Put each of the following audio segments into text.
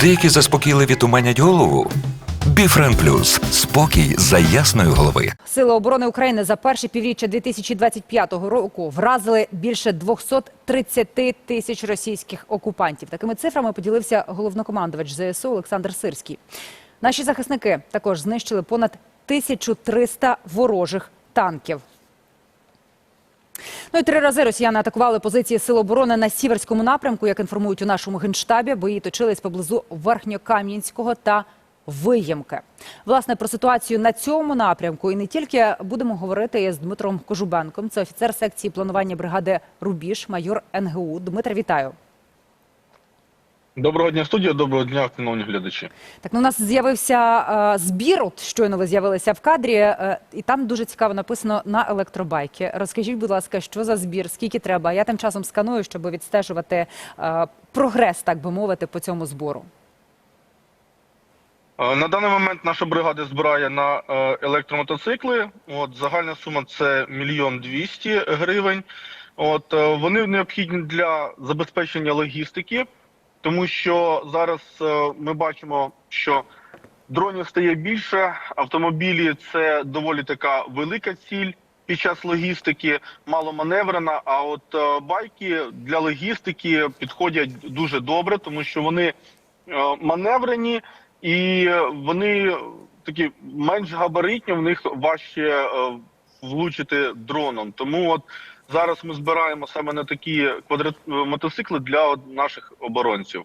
Деякі заспокійливі туманять голову. Біфрен Плюс спокій за ясної голови. Сили оборони України за перше півріччя 2025 року вразили більше 230 тисяч російських окупантів. Такими цифрами поділився головнокомандувач ЗСУ Олександр Сирський. Наші захисники також знищили понад 1300 ворожих танків. Ну і три рази росіяни атакували позиції Сил оборони на сіверському напрямку. Як інформують у нашому генштабі, бої точились поблизу Верхньокам'янського та Виємки. Власне про ситуацію на цьому напрямку і не тільки будемо говорити з Дмитром Кожубенком. Це офіцер секції планування бригади Рубіж, майор НГУ. Дмитро, вітаю. Доброго дня, студія. Доброго дня, шановні глядачі. Так, ну у нас з'явився е, збір. От щойно ви з'явилися в кадрі, е, і там дуже цікаво написано на електробайки. Розкажіть, будь ласка, що за збір, скільки треба? Я тим часом сканую, щоб відстежувати е, прогрес, так би мовити, по цьому збору. Е, На даний момент наша бригада збирає на е, електромотоцикли. От загальна сума це мільйон двісті гривень. От е, вони необхідні для забезпечення логістики, тому що зараз е, ми бачимо, що дронів стає більше. Автомобілі це доволі така велика ціль. Під час логістики маломаневрена, а от е, байки для логістики підходять дуже добре, тому що вони е, маневрені і вони такі менш габаритні, в них важче влучити дроном. Тому от зараз ми збираємо саме на такі квадрат мотоцикли для наших оборонців.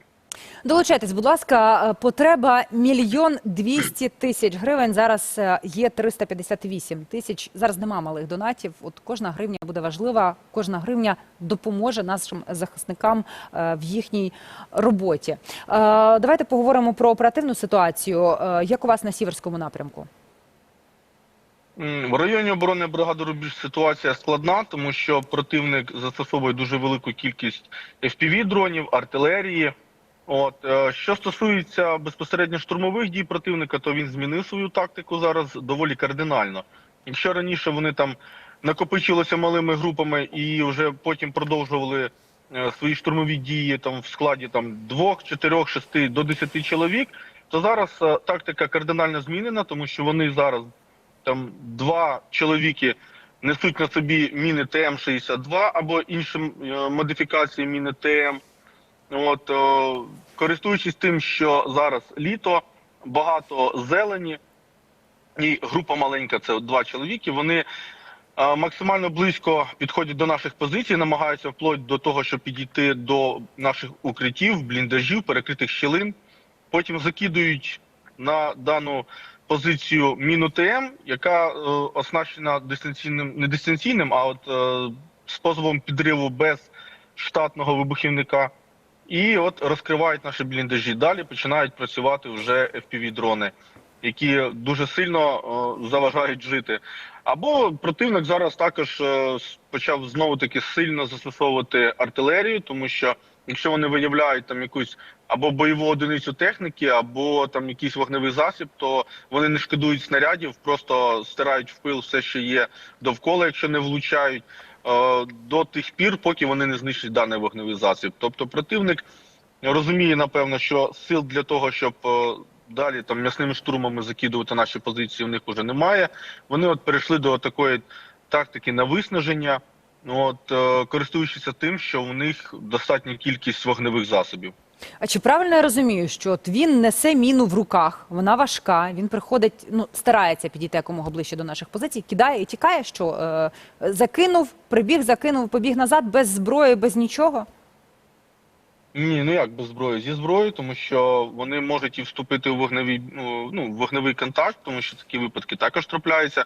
Долучайтесь, будь ласка, е, потреба мільйон двісті тисяч гривень. Зараз е, є 358 тисяч. Зараз нема малих донатів. От кожна гривня буде важлива, кожна гривня допоможе нашим захисникам е, в їхній роботі. Давайте поговоримо про оперативну ситуацію. Як у вас на сіверському напрямку? В районі оборони бригади Рубіж ситуація складна, тому що противник застосовує дуже велику кількість fpv дронів, артилерії. От е, що стосується безпосередньо штурмових дій противника, то він змінив свою тактику зараз доволі кардинально. Якщо раніше вони там накопичилися малими групами і вже потім продовжували е, свої штурмові дії там в складі там двох, чотирьох, шести до десяти чоловік, то зараз е, тактика кардинально змінена, тому що вони зараз там два чоловіки несуть на собі міни ТМ-62 або інші е, модифікації міни ТМ. От, е, користуючись тим, що зараз літо, багато зелені, і група маленька, це два чоловіки, вони е, максимально близько підходять до наших позицій, намагаються вплоть до того, щоб підійти до наших укриттів, бліндажів, перекритих щілин. Потім закидують на дану позицію міну ТМ, яка е, оснащена дистанційним, не дистанційним, а от е, способом підриву без штатного вибухівника. І от розкривають наші бліндажі. Далі починають працювати вже FPV-дрони, які дуже сильно е, заважають жити. Або противник зараз також е, почав знову таки сильно застосовувати артилерію, тому що якщо вони виявляють там якусь або бойову одиницю техніки, або там якийсь вогневий засіб, то вони не шкодують снарядів, просто стирають в пил все, що є довкола, якщо не влучають е, до тих пір, поки вони не знищать даний вогневий засіб. Тобто противник розуміє, напевно, що сил для того, щоб е, далі там м'ясними штурмами закидувати наші позиції, в них вже немає. Вони от перейшли до такої тактики на виснаження, от користуючись користуючися тим, що у них достатня кількість вогневих засобів. А чи правильно я розумію, що от він несе міну в руках, вона важка, він приходить, ну старається підійти якомога ближче до наших позицій, кидає і тікає, що е, закинув, прибіг, закинув, побіг назад без зброї, без нічого. Ні, ну як без зброї? Зі зброєю, тому що вони можуть і вступити у вогневий, ну, ну, вогневий контакт, тому що такі випадки також трапляються,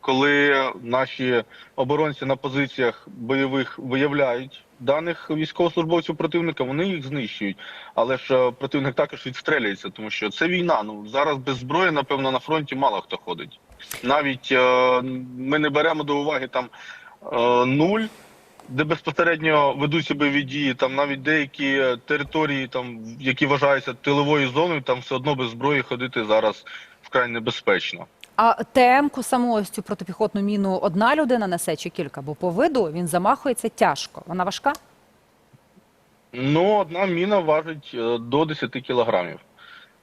коли наші оборонці на позиціях бойових виявляють даних військовослужбовців противника, вони їх знищують. Але ж е, противник також відстрелюється, тому що це війна. Ну зараз без зброї, напевно, на фронті мало хто ходить. Навіть е, ми не беремо до уваги там е, нуль де безпосередньо ведуться бойові дії, там навіть деякі е, території, там які вважаються тиловою зоною, там все одно без зброї ходити зараз вкрай небезпечно. А ТМ-ку саму ось цю протипіхотну міну одна людина несе чи кілька? Бо по виду він замахується тяжко. Вона важка? Ну, одна міна важить е, до 10 кілограмів.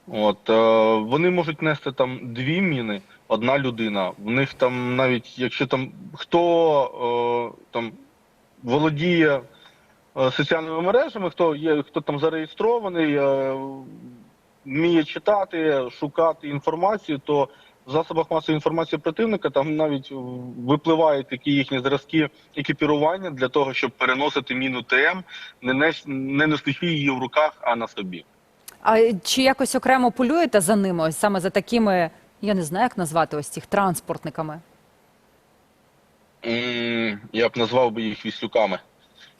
От, е, вони можуть нести там дві міни, одна людина. В них там навіть, якщо там хто е, там володіє е, соціальними мережами, хто є, хто там зареєстрований, е, вміє читати, шукати інформацію, то в засобах масової інформації противника там навіть випливають такі їхні зразки екіпірування для того, щоб переносити міну ТМ, не, не несучи її в руках, а на собі. А чи якось окремо полюєте за ними, ось саме за такими, я не знаю, як назвати ось цих транспортниками? Я б назвав би їх віслюками.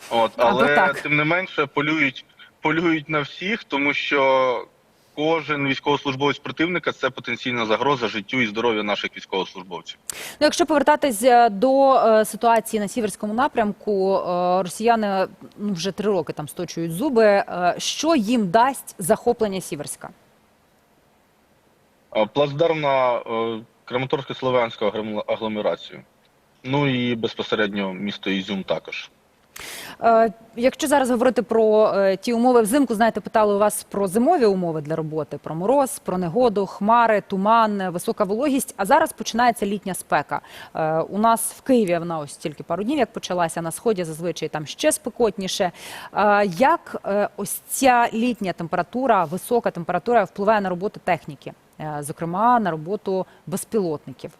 От, але так. тим не менше полюють, полюють на всіх, тому що кожен військовослужбовець противника це потенційна загроза життю і здоров'ю наших військовослужбовців. Ну, якщо повертатись е, до е, ситуації на сіверському напрямку, е, росіяни ну, вже три роки там сточують зуби. Е, Що їм дасть захоплення Сіверська? А, Плацдарм на е, Краматорсько-Слов'янську агломерацію. Ну і безпосередньо місто Ізюм також. Е, Якщо зараз говорити про е, ті умови взимку, знаєте, питали у вас про зимові умови для роботи, про мороз, про негоду, хмари, туман, висока вологість. А зараз починається літня спека. Е, У нас в Києві вона ось тільки пару днів, як почалася на сході, зазвичай там ще спекотніше. Як ось ця літня температура, висока температура впливає на роботу техніки, зокрема на роботу безпілотників?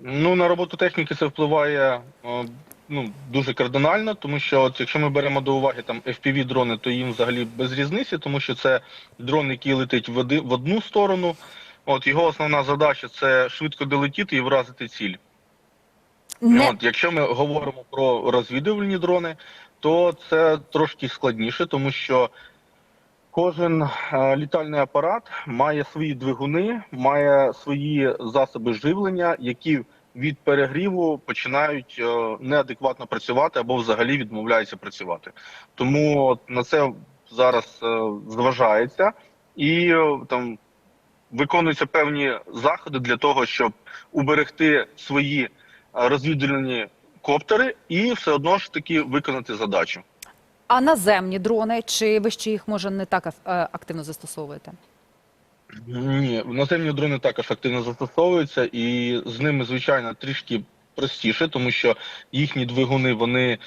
Ну, на роботу техніки це впливає е, ну, дуже кардинально, тому що от якщо ми беремо до уваги там fpv дрони, то їм взагалі без різниці, тому що це дрон, який летить в, оди- в одну сторону. От його основна задача це швидко долетіти і вразити ціль. Не От, якщо ми говоримо про розвідувальні дрони, то це трошки складніше, тому що кожен е, літальний апарат має свої двигуни, має свої засоби живлення, які від перегріву починають е, неадекватно працювати або взагалі відмовляються працювати. Тому на це зараз е, зважається і там виконуються певні заходи для того, щоб уберегти свої розвідувальні коптери і все одно ж таки виконати задачу. А наземні дрони, чи ви ще їх може не так е, активно застосовуєте? Ні, наземні дрони також активно застосовуються, і з ними, звичайно, трішки простіше, тому що їхні двигуни вони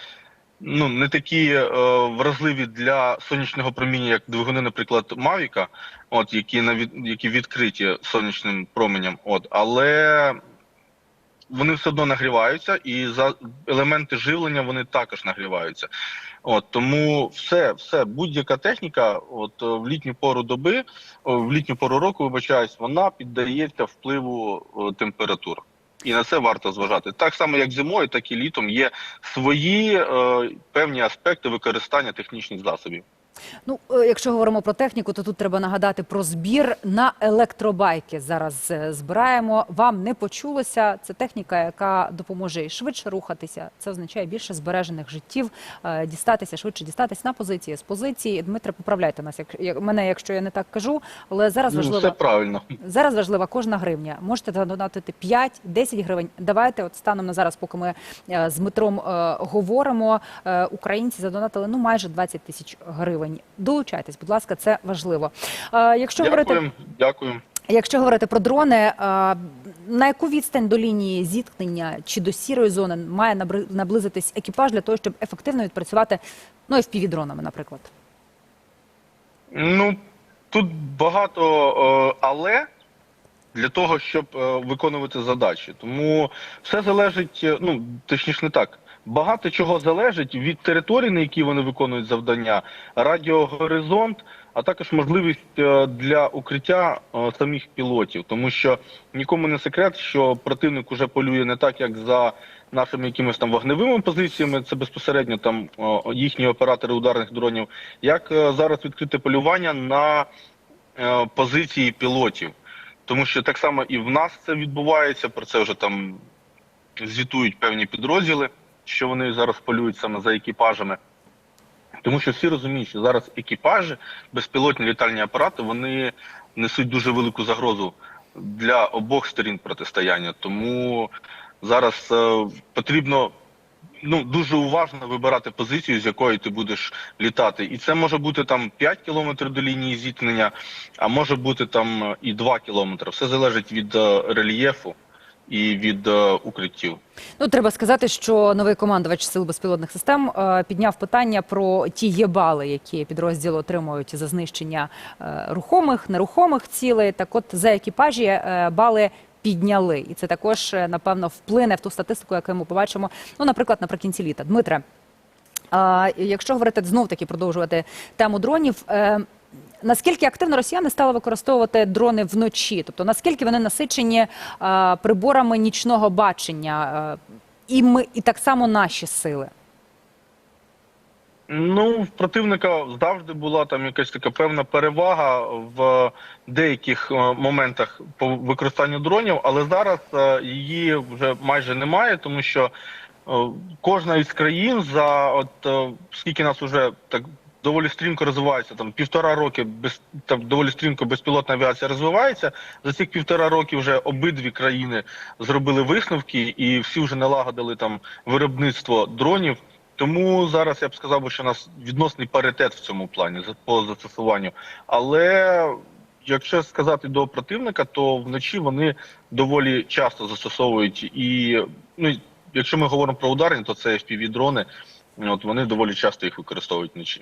ну не такі е, вразливі для сонячного проміння, як двигуни, наприклад, Мавіка, от які на від, які відкриті сонячним променем. От, але вони все одно нагріваються, і за елементи живлення вони також нагріваються. От тому все, все, будь-яка техніка, от е, в літню пору доби, в літню пору року, вибачаюсь, вона піддається впливу температур. І на це варто зважати. Так само, як зимою, так і літом є свої е, певні аспекти використання технічних засобів. Ну, е, якщо говоримо про техніку, то тут треба нагадати про збір на електробайки. Зараз е, збираємо. Вам не почулося. Це техніка, яка допоможе і швидше рухатися. Це означає більше збережених життів, е, дістатися швидше, дістатися на позиції з позиції. Дмитре, поправляйте нас, як, як мене, якщо я не так кажу. Але зараз Ну, все правильно. Зараз важлива кожна гривня. Можете донатити 5-10 гривень. Давайте, от станом на зараз, поки ми з Дмитром говоримо, українці задонатили ну майже 20 тисяч гривень. Долучайтесь, будь ласка, це важливо. Якщо говорити, Дякую, дякую. якщо говорити про дрони, на яку відстань до лінії зіткнення чи до сірої зони має наблизитись екіпаж для того, щоб ефективно відпрацювати ну fpv дронами, наприклад? Ну тут багато е, але для того, щоб е, виконувати задачі. Тому все залежить, е, ну точніше не так. Багато чого залежить від території, на якій вони виконують завдання, радіогоризонт, а також можливість е, для укриття е, самих пілотів, тому що нікому не секрет, що противник уже полює не так, як за нашими якимись там вогневими позиціями, це безпосередньо там їхні оператори ударних дронів, як е, зараз відкрите полювання на позиції пілотів. Тому що так само і в нас це відбувається, про це вже там звітують певні підрозділи, що вони зараз полюють саме за екіпажами. Тому що всі розуміють, що зараз екіпажі, безпілотні літальні апарати, вони несуть дуже велику загрозу для обох сторін протистояння. Тому зараз е, потрібно ну дуже уважно вибирати позицію, з якої ти будеш літати. І це може бути там 5 кілометрів до лінії зіткнення, а може бути там е, і 2 кілометри. Все залежить від е, рельєфу і від е, укриттів. Ну, треба сказати, що новий командувач сил безпілотних систем е, підняв питання про ті єбали, які підрозділи отримують за знищення е, рухомих, нерухомих цілей. Так, от за екіпажі бали підняли, і це також напевно вплине в ту статистику, яку ми побачимо. Ну, наприклад, наприкінці літа. Дмитре, якщо говорити знов таки продовжувати тему дронів. Наскільки активно росіяни стали використовувати дрони вночі? Тобто наскільки вони насичені е, приборами нічного бачення, е, і ми, і так само наші сили? Ну, в противника завжди була там якась така певна перевага в деяких е, моментах по використанню дронів, але зараз її вже майже немає, тому що кожна із країн за от скільки нас вже так доволі стрімко розвивається, там півтора роки без там доволі стрімко безпілотна авіація розвивається. За цих півтора роки вже обидві країни зробили висновки і всі вже налагодили там виробництво дронів. Тому зараз я б сказав, що у нас відносний паритет в цьому плані по застосуванню. Але якщо сказати до противника, то вночі вони доволі часто застосовують і ну якщо ми говоримо про ударні, то це fpv дрони. От вони доволі часто їх використовують вночі.